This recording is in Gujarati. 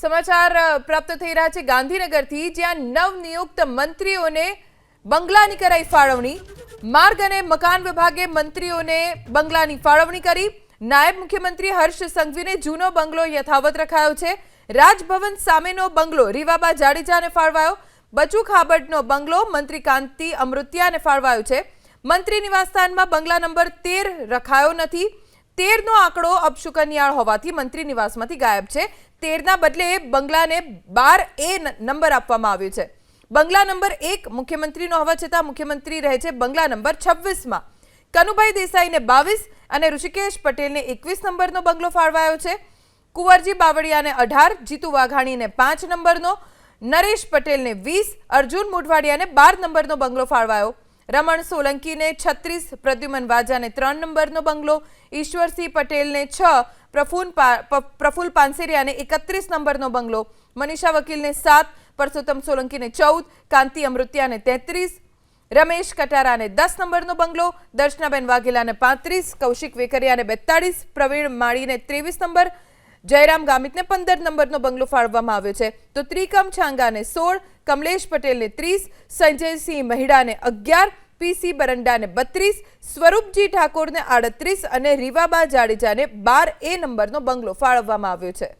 સમાચાર પ્રાપ્ત થઈ રહ્યા છે ગાંધીનગરથી, જ્યાં નવનિયુક્ત મંત્રીઓને બંગલાની કરાઈ ફાળવણી. માર્ગ અને મકાન વિભાગે મંત્રીઓને બંગલાની ફાળવણી કરી. નાયબ મુખ્યમંત્રી હર્ષ સંઘવીને જૂનો બંગલો યથાવત રખાયો છે. રાજભવન સામેનો બંગલો રીવાબા જાડેજાને ફાળવાયો. બચુ ખાબડનો બંગલો મંત્રી કાંતિ અમૃતિયાને ફાળવાયો છે. મંત્રી નિવાસસ્થાનમાં બંગલા નંબર તેર રખાયો નથી. તેરનો આંકડો અપશુકન્યાળ હોવાથી મંત્રી નિવાસમાંથી ગાયબ છે. તેરના બદલે બંગલાને બાર એ નંબર આપવામાં આવ્યો છે. બંગલા નંબર એક મુખ્યમંત્રીનો હોવા છતાં મુખ્યમંત્રી રહે છે બંગલા નંબર છવ્વીસમાં. કનુભાઈ દેસાઈને બાવીસ અને ઋષિકેશ પટેલને એકવીસ નંબરનો બંગલો ફાળવાયો છે. કુંવરજી બાવળિયાને અઢાર, જીતુ વાઘાણીને પાંચ નંબરનો, નરેશ પટેલને વીસ, અર્જુન મોઢવાડિયાને બાર નંબરનો બંગલો ફાળવાયો. રમણ સોલંકીને છત્રીસ, પ્રદ્યુમન વાજાને ત્રણ નંબરનો બંગલો, ઈશ્વરસિંહ પટેલને છ, પ્રફુલ પ્રફુલ પાનસેરિયાને એકત્રીસ નંબરનો બંગલો, મનીષા વકીલને સાત, પરસોત્તમ સોલંકીને ચૌદ, કાંતિ અમૃત્યાને તેત્રીસ, રમેશ કટારાને દસ નંબરનો બંગલો, દર્શનાબેન વાઘેલાને પાંત્રીસ, કૌશિક વેકરિયાને બેતાળીસ, પ્રવીણ માળીને ત્રેવીસ નંબર જયરામ ગામિતને પંદર નંબરનો બંગલો ફાળવવામાં આવ્યો છે. તો ત્રિકમ છાંગાને સોળ, કમલેશ પટેલને ત્રીસ, સંજયસિંહ મહિડાને અગિયાર પીસી બરંડાને બત્રીસ, સ્વરૂપજી ઠાકોરને આડત્રીસ અને રીવાબા જાડેજાને બાર એ નંબરનો બંગલો ફાળવવામાં આવ્યો છે.